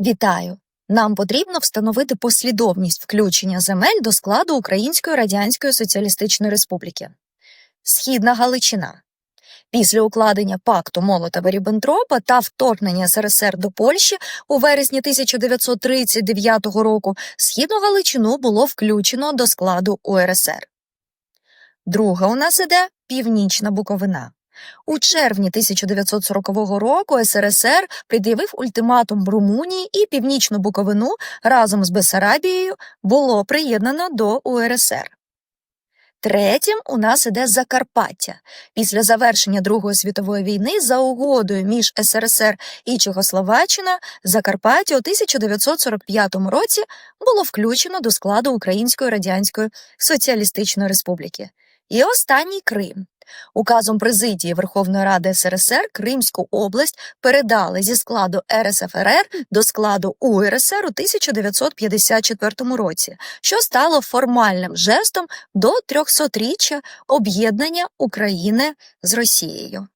Вітаю! Нам потрібно встановити послідовність включення земель до складу Української Радянської Соціалістичної Республіки. Східна Галичина. Після укладення пакту Молотова Ріббентропа та вторгнення СРСР до Польщі у вересні 1939 року Східну Галичину було включено до складу УРСР. Друга у нас іде Північна Буковина. У червні 1940 року СРСР пред'явив ультиматум Румунії і Північну Буковину разом з Бесарабією було приєднано до УРСР. Третім у нас іде Закарпаття. Після завершення Другої світової війни за угодою між СРСР і Чехословаччина Закарпаття у 1945 році було включено до складу Української Радянської Соціалістичної Республіки. І останній Крим. Указом президії Верховної Ради СРСР Кримську область передали зі складу РСФРР до складу УРСР у 1954 році, що стало формальним жестом до 300-річчя об'єднання України з Росією.